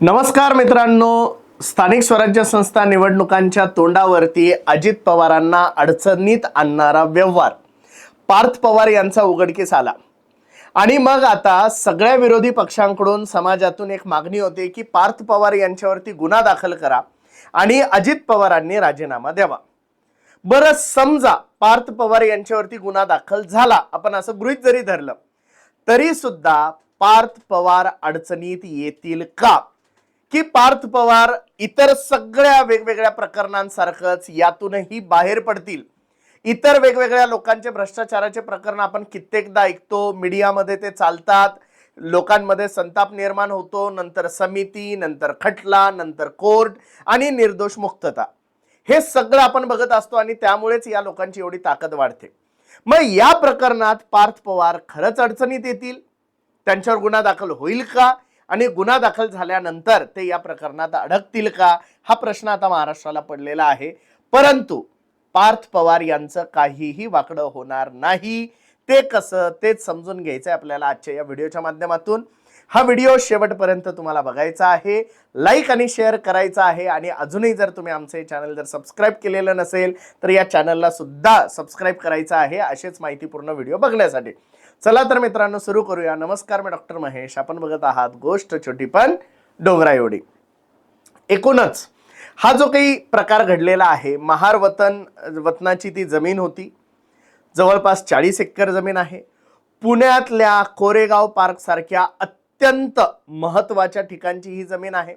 नमस्कार मित्रांनो. स्थानिक स्वराज्य संस्था निवडणुकांच्या तोंडावरती अजित पवारांना अडचणीत आणणारा व्यवहार. पार्थ पवार यांचा उघडकीस आला. आणि मग आता सगळ्या विरोधी पक्षांकडून समाजातून एक मागणी होते की पार्थ पवार यांच्यावरती गुन्हा दाखल करा आणि अजित पवारांनी राजीनामा द्यावा. बरं समजा पार्थ पवार यांच्यावरती गुन्हा दाखल झाला आपण असं गृहित जरी धरलं तरी सुद्धा पार्थ पवार अडचणीत येतील का? की पार्थ पवार इतर सगळ्या वेगवेगळ्या प्रकरणांसारखंच यातूनही बाहेर पडतील. इतर वेगवेगळ्या लोकांचे भ्रष्टाचाराचे प्रकरण आपण कित्येकदा ऐकतो मीडियामध्ये ते चालतात. लोकांमध्ये संताप निर्माण होतो नंतर समिती नंतर खटला नंतर कोर्ट आणि निर्दोष मुक्तता. हे सगळं आपण बघत असतो आणि त्यामुळेच या लोकांची एवढी ताकद वाढते. मग या प्रकरणात पार्थ पवार खरंच अडचणीत येतील? त्यांच्यावर गुन्हा दाखल होईल का? आणि गुन्हा दाखल झाल्यानंतर ते या प्रकरणात अडकतील का? हा प्रश्न आता महाराष्ट्राला पडलेला आहे. परंतु पार्थ पवार यांचं काहीही वाकडं होणार नाही. ते कसं? तेच समजून घ्यायचं आहे आपल्याला आजच्या या व्हिडिओच्या माध्यमातून. हा व्हिडिओ शेवटपर्यंत तुम्हाला बघायचा आहे. लाईक आणि शेअर करायचा आहे. आणि अजूनही जर तुम्ही आमचे चॅनल जर सबस्क्राईब केलेलं नसेल तर या चॅनलला सुद्धा सबस्क्राईब करायचं आहे. असेच माहितीपूर्ण व्हिडिओ बघण्यासाठी. चला तर मित्रांनो सुरू करूया. नमस्कार मी डॉक्टर महेश. आपण बघत आहात गोष्ट छोटी पण डोंगरा एवढी. एकूणच हा जो काही प्रकार घडलेला आहे महार वतन वतनाची ती जमीन होती. जवळपास चाळीस एकर जमीन आहे. पुण्यातल्या कोरेगाव पार्कसारख्या अत्यंत महत्त्वाच्या ठिकाणची ही जमीन आहे.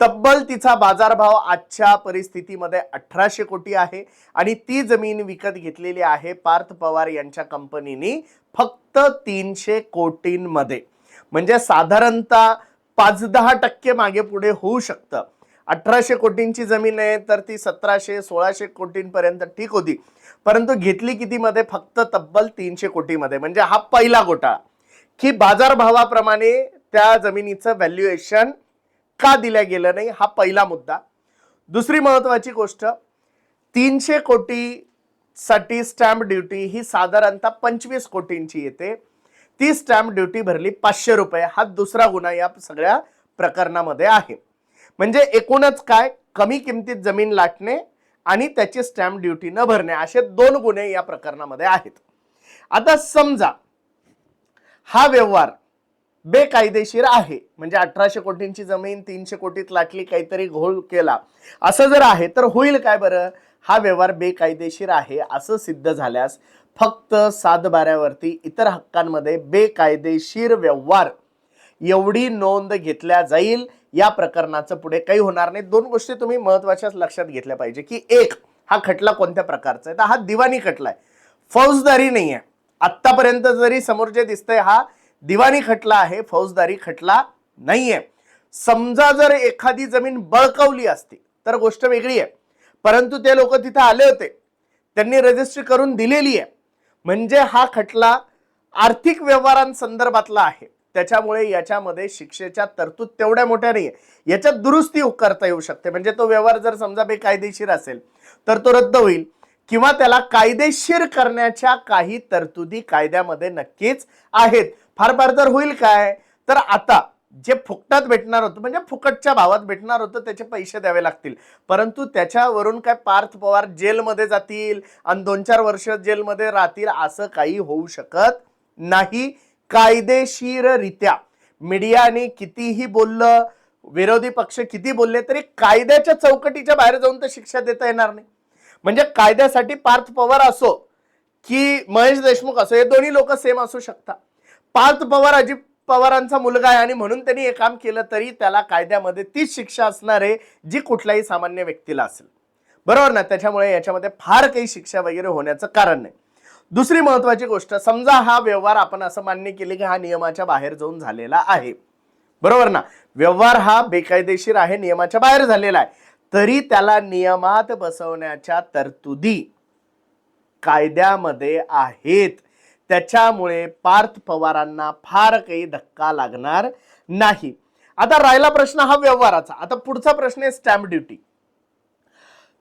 तब्बल तिचा बाजारभाव आजच्या परिस्थितीमध्ये अठराशे कोटी आहे आणि ती जमीन विकत घेतलेली आहे पार्थ पवार यांच्या कंपनीनी फक्त तीनशे कोटींमध्ये. म्हणजे साधारणतः पाच दहा टक्के मागे पुढे होऊ शकतं. अठराशे कोटींची जमीन आहे तर ती सतराशे सोळाशे कोटींपर्यंत ठीक होती. परंतु घेतली कितीमध्ये? फक्त तब्बल तीनशे कोटीमध्ये. म्हणजे हा पहिला घोटाळा. की बाजारभावाप्रमाणे त्या जमिनीचं व्हॅल्युएशन का दिल्या गेलं नाही हा पहिला मुद्दा. दुसरी महत्वाची गोष्ट तीनशे कोटी साठी स्टॅम्प ड्युटी ही साधारणतः पंचवीस कोटींची येते. ती स्टॅम्प ड्युटी भरली पाचशे रुपये हा दुसरा गुन्हा या सगळ्या प्रकरणामध्ये आहे. म्हणजे एकूणच काय? कमी किमतीत जमीन लाटणे आणि त्याची स्टॅम्प ड्युटी न भरणे असे दोन गुन्हे या प्रकरणामध्ये आहेत. आता समजा हा व्यवहार बेकायदेशीर आहे. म्हणजे अठराशे कोटींची जमीन तीनशे कोटीत लाटली काहीतरी घोळ केला. असं जर आहे तर होईल काय बरं? हा व्यवहार बेकायदेशीर आहे असं सिद्ध झाल्यास फक्त सातबाऱ्यावरती इतर हक्कांमध्ये बेकायदेशीर व्यवहार एवढी नोंद घेतल्या जाईल या प्रकरणाचं पुढे काही होणार नाही. दोन गोष्टी तुम्ही महत्वाच्याच लक्षात घेतल्या पाहिजे की एक हा खटला कोणत्या प्रकारचा आहे? तर हा दिवाणी खटला आहे. फौजदारी नाही आहे आत्तापर्यंत जरी समोर जे दिसतंय हा दिवाणी खटला आहे फौजदारी खटला नाहीये. समजा जर एखादी जमीन बळकवली असती तर गोष्ट वेगळी आहे. परंतु ते लोक तिथे आले होते. त्यांनी रजिस्ट्री करून दिलेली आहे. म्हणजे हा खटला आर्थिक व्यवहारांसंदर्भातला आहे. त्याच्यामुळे याच्यामध्ये शिक्षेच्या तरतूद तेवढ्या मोठ्या नाही आहे याच्यात दुरुस्ती करता येऊ शकते. म्हणजे तो व्यवहार जर समजा बेकायदेशीर असेल तर तो रद्द होईल. किंवा त्याला कायदेशीर करण्याच्या काही तरतुदी कायद्यामध्ये नक्कीच आहेत. फार फार तर होईल काय? तर आता जे फुकटात भेटणार होतं म्हणजे फुकटच्या भावात भेटणार होतं त्याचे पैसे द्यावे लागतील. परंतु त्याच्यावरून काय पार्थ पवार जेलमध्ये जातील आणि दोन चार वर्ष जेलमध्ये राहतील असं काही होऊ शकत नाही. कायदेशीररित्या मीडियाने कितीही बोललं विरोधी पक्ष किती बोलले तरी कायद्याच्या चौकटीच्या बाहेर जाऊन तर शिक्षा देता येणार नाही. म्हणजे कायद्यासाठी पार्थ पवार असो की महेश देशमुख असो हे दोन्ही लोक सेम असू शकतात. पार्थ पवार अजित पवारांचा मुलगा आहे आणि म्हणून त्यांनी हे काम केलं तरी त्याला कायद्यामध्ये तीच शिक्षा असणार आहे जी कुठल्याही सामान्य व्यक्तीला असेल. बरोबर ना? त्याच्यामुळे याच्यामध्ये फार काही शिक्षा वगैरे होण्याचं कारण नाही. दुसरी महत्वाची गोष्ट समजा हा व्यवहार आपण असं मान्य केले की हा नियमाच्या बाहेर जाऊन झालेला आहे. बरोबर ना? व्यवहार हा बेकायदेशीर आहे नियमाच्या बाहेर झालेला आहे. तरी त्याला नियमात बसवण्याच्या तरतुदी कायद्यामध्ये आहेत. त्याच्यामुळे पार्थ पवारांना फार काही धक्का लागणार नाही. आता राहिला प्रश्न हा व्यवहाराचा. आता पुढचा प्रश्न आहे स्टॅम्प ड्युटी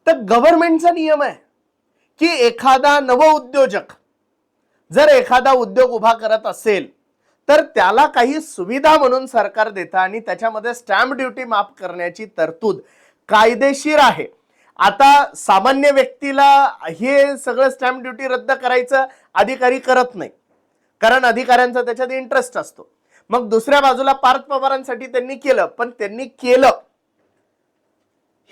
तर गव्हर्नमेंटचा नियम आहे की एखादा नव उद्योजक जर एखादा उद्योग उभा करत असेल तर त्याला काही सुविधा म्हणून सरकार देतं आणि त्याच्यामध्ये स्टॅम्प ड्युटी माफ करण्याची तरतूद कायदेशीर आहे. आता सामान्य व्यक्तीला हे सगळं स्टॅम्प ड्युटी रद्द करायचं अधिकारी करत नाही. कारण अधिकाऱ्यांचा त्याच्यात इंटरेस्ट असतो. मग दुसऱ्या बाजूला पार्थ पवारांसाठी त्यांनी केलं पण त्यांनी केलं.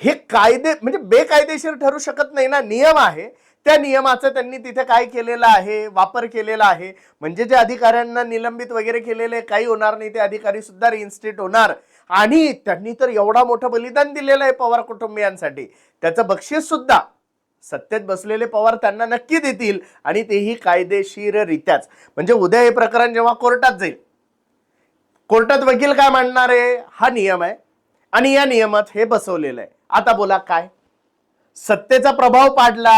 हे कायदे म्हणजे बेकायदेशीर ठरू शकत नाही ना. नियम आहे. त्या नियमाचं त्यांनी तिथे काय केलेलं आहे वापर केलेला आहे. म्हणजे जे अधिकाऱ्यांना निलंबित वगैरे केलेले काही होणार नाही. ते अधिकारी सुद्धा रिइन्स्टेट होणार. आणि त्यांनी तर एवढा मोठं बलिदान दिलेलं आहे पवार कुटुंबियांसाठी. त्याचं बक्षीस सुद्धा सत्तेत बसलेले पवार त्यांना नक्की देतील आणि तेही कायदेशीररित्याच. म्हणजे उद्या हे प्रकरण जेव्हा कोर्टात जाईल कोर्टात वकील काय मांडणार आहे? हा नियम आहे. आणि या नियमात हे बसवलेलं आहे. आता बोला काय? सत्तेचा प्रभाव पाडला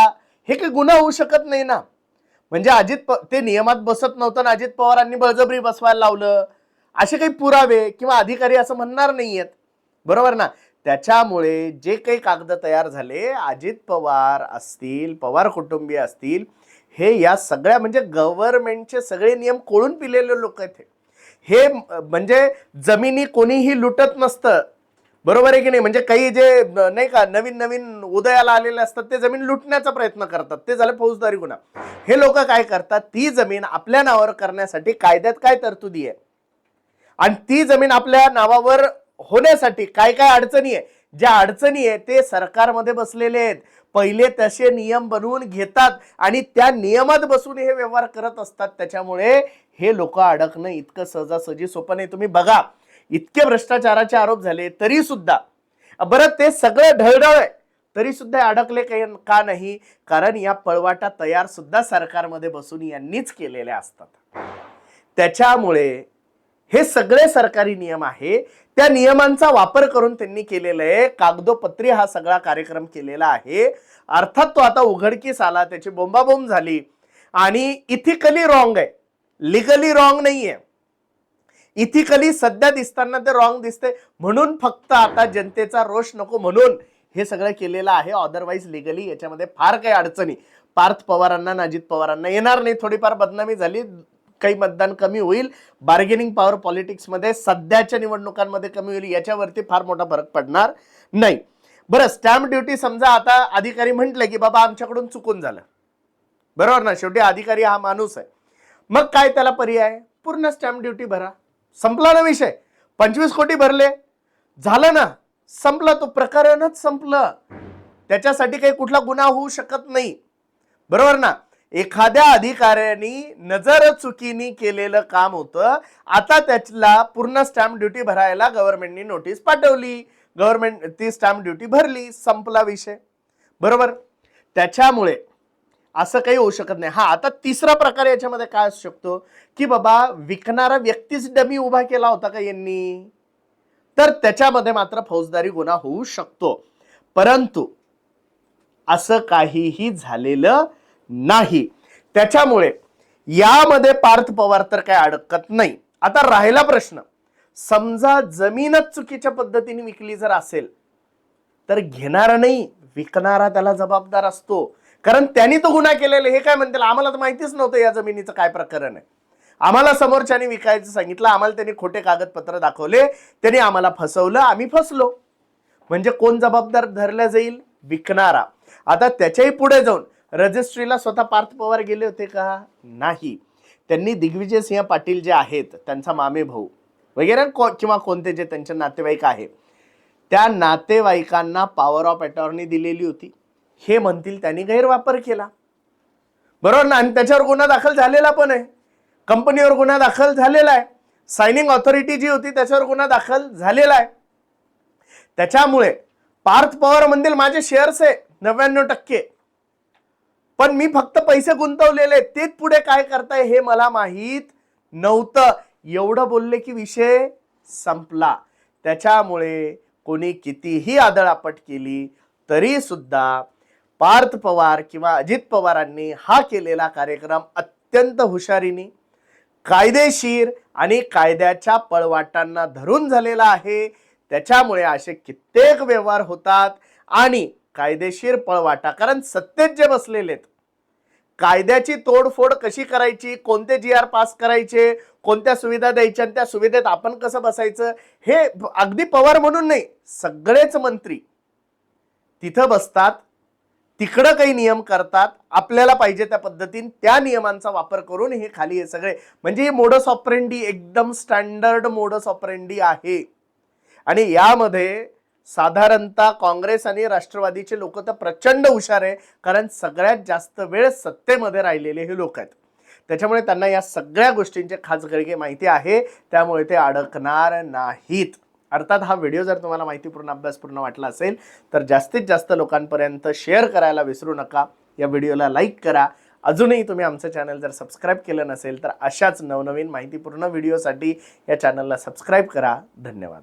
हे काही गुन्हा होऊ शकत नाही ना? म्हणजे अजित प ते नियमात बसत नव्हतं ना अजित पवारांनी बळजबरी बसवायला लावलं. असे काही पुरावे किंवा अधिकारी असं म्हणणार नाहीयेत. बरोबर ना? त्याच्यामुळे जे काही कागद तयार झाले अजित पवार असतील पवार कुटुंबीय असतील हे या सगळ्या म्हणजे गव्हर्नमेंटचे सगळे नियम कोळून पिलेले लोक आहेत हे. म्हणजे जमिनी कोणीही लुटत नसतं. बरोबर आहे की नाही? म्हणजे काही जे नाही का नवीन नवीन उदयाला आलेले असतात ते जमीन लुटण्याचा प्रयत्न करतात. ते झालं फौजदारी गुन्हा. हे लोक काय करतात? ती जमीन आपल्या नावावर करण्यासाठी कायद्यात काय तरतुदी आहे? आणि ती जमीन आपल्या नावावर होण्यासाठी काय काय अडचणी आहे? ज्या अडचणी आहे ते सरकारमध्ये बसलेले आहेत. पहिले तसे नियम बनवून घेतात आणि त्या नियमात बसून हे व्यवहार करत असतात. त्याच्यामुळे हे लोक अडकणं इतकं सहजासहजी सोपं नाही. तुम्ही बघा इतके भ्रष्टाचाराचे आरोप झाले तरी सुद्धा बरं ते सगळं ढळढळ आहे. तरी सुद्धा अडकले काही का नाही? कारण या पळवाटा तयार सुद्धा सरकारमध्ये बसून यांनीच केलेल्या असतात. त्याच्यामुळे हे सगळे सरकारी नियम आहे. त्या नियमांचा वापर करून त्यांनी केलेलं आहे. कागदोपत्री हा सगळा कार्यक्रम केलेला आहे. अर्थात तो आता उघडकीस आला त्याची बोंबाबोंब झाली. आणि इथिकली रॉंग आहे. लिगली रॉंग नाहीये. इथिकली सध्या दिसताना ते रॉंग दिसते म्हणून फक्त आता जनतेचा रोष नको म्हणून हे सगळं केलेलं आहे. अदरवाईज लिगली याच्यामध्ये फार काही अडचणी. पार्थ पवारांना अजित पवारांना येणार नाही. थोडीफार बदनामी झाली. काही मतदान कमी होईल. बार्गेनिंग पॉवर पॉलिटिक्समध्ये सध्याच्या निवडणुकांमध्ये कमी होईल याच्यावरती फार मोठा फरक पडणार नाही. बरं स्टॅम्प ड्युटी समजा आता अधिकारी म्हटलं की बाबा आमच्याकडून चुकून झालं. बरोबर ना? शेवटी अधिकारी हा माणूस आहे. मग काय त्याला पर्याय? पूर्ण स्टॅम्प ड्युटी भरा. संपला ना विषय. पंचवीस कोटी भरले. झालं ना? संपला तो प्रकरणच संपलं. त्याच्यासाठी काही कुठला गुन्हा होऊ शकत नाही. बरोबर ना? एखाद्या अधिकाऱ्यांनी नजर चुकीने केलेलं काम होतं. आता त्याला पूर्ण स्टॅम्प ड्युटी भरायला गव्हर्नमेंटनी नोटीस पाठवली. गव्हर्नमेंट ती स्टॅम्प ड्युटी भरली संपला विषय. बरोबर? त्याच्यामुळे असं काही होऊ शकत नाही. हा आता तिसरा प्रकार याच्यामध्ये काय असू शकतो? की बाबा विकणारा व्यक्तीच डमी उभा केला होता का यांनी? तर त्याच्यामध्ये मात्र फौजदारी गुन्हा होऊ शकतो. परंतु असं काहीही झालेलं नाही. त्याच्यामुळे यामध्ये पार्थ पवार तर काय अडकत नाही. आता राहिला प्रश्न. समजा जमीनच चुकीच्या पद्धतीने विकली जर असेल तर घेणारा नाही विकणारा त्याला जबाबदार असतो. कारण त्यांनी तो गुन्हा केलेला हे काय म्हणतील? आम्हाला तर माहितीच नव्हतं या जमिनीचं काय प्रकरण आहे. आम्हाला समोरच्याने विकायचं सांगितलं आम्हाला त्यांनी खोटे कागदपत्र दाखवले त्यांनी आम्हाला फसवलं आम्ही फसलो. म्हणजे कोण जबाबदार धरला जाईल? विकणारा. आता त्याच्याही पुढे जाऊन रजिस्ट्रीला स्वतः पार्थ पवार गेले होते का? नाही. त्यांनी दिग्विजय सिंह पाटील जे आहेत त्यांचा मामे भाऊ वगैरे को किंवा कोणते जे त्यांचे नातेवाईक आहे त्या नातेवाईकांना पॉवर ऑफ अटॉर्नी दिलेली होती. हे म्हणतील त्यांनी गैरवापर केला. बरोबर ना? आणि त्याच्यावर गुन्हा दाखल झालेला पण आहे. कंपनीवर गुन्हा दाखल झालेला आहे. सायनिंग ऑथॉरिटी जी होती त्याच्यावर गुन्हा दाखल झालेला आहे. त्याच्यामुळे पार्थ पवार म्हणतील माझे शेअर्स आहे नव्याण्णव टक्के. पण मी फक्त पैसे गुंतवलेले तेच पुढे काय करताय हे मला माहीत नव्हतं. एवढं बोलले की विषय संपला. त्याच्यामुळे कोणी कितीही आदळापट केली तरी सुद्धा पार्थ पवार किंवा अजित पवारांनी हा केलेला कार्यक्रम अत्यंत हुशारीने कायदेशीर आणि कायद्याच्या पळवाटांना धरून झालेला आहे. त्याच्यामुळे असे कित्येक व्यवहार होतात आणि कायदेशीर पळवाटा कारण सत्तेत जे बसलेले आहेत कायद्याची तोडफोड कशी करायची कोणते जी आर पास करायचे कोणत्या सुविधा द्यायच्या आणि त्या सुविधेत आपण कसं बसायचं हे अगदी पवार म्हणून नाही सगळेच मंत्री तिथं बसतात तिकडं काही नियम करतात आपल्याला पाहिजे त्या पद्धतीने त्या नियमांचा वापर करून हे खाली हे सगळे म्हणजे हे मोडस ऑपरेंडी एकदम स्टँडर्ड मोडस ऑपरेंडी आहे. आणि यामध्ये साधारणतः काँग्रेस आणि राष्ट्रवादीचे लोक तर प्रचंड हुशार आहे कारण सगळ्यात जास्त वेळ सत्तेमध्ये राहिलेले हे लोक आहेत. त्याच्यामुळे त्यांना या सगळ्या गोष्टींचे खासगळगे माहिती आहे त्यामुळे ते अडकणार नाहीत. अर्थात हा व्हिडिओ जर तुम्हाला माहितीपूर्ण अभ्यासपूर्ण वाटला असेल तर जास्तीत जास्त लोकांपर्यंत शेअर करायला विसरू नका. या व्हिडिओला लाईक करा. अजूनही तुम्ही आमचं चॅनल जर सबस्क्राईब केलं नसेल तर अशाच नवनवीन माहितीपूर्ण व्हिडिओसाठी या चॅनलला सबस्क्राईब करा. धन्यवाद.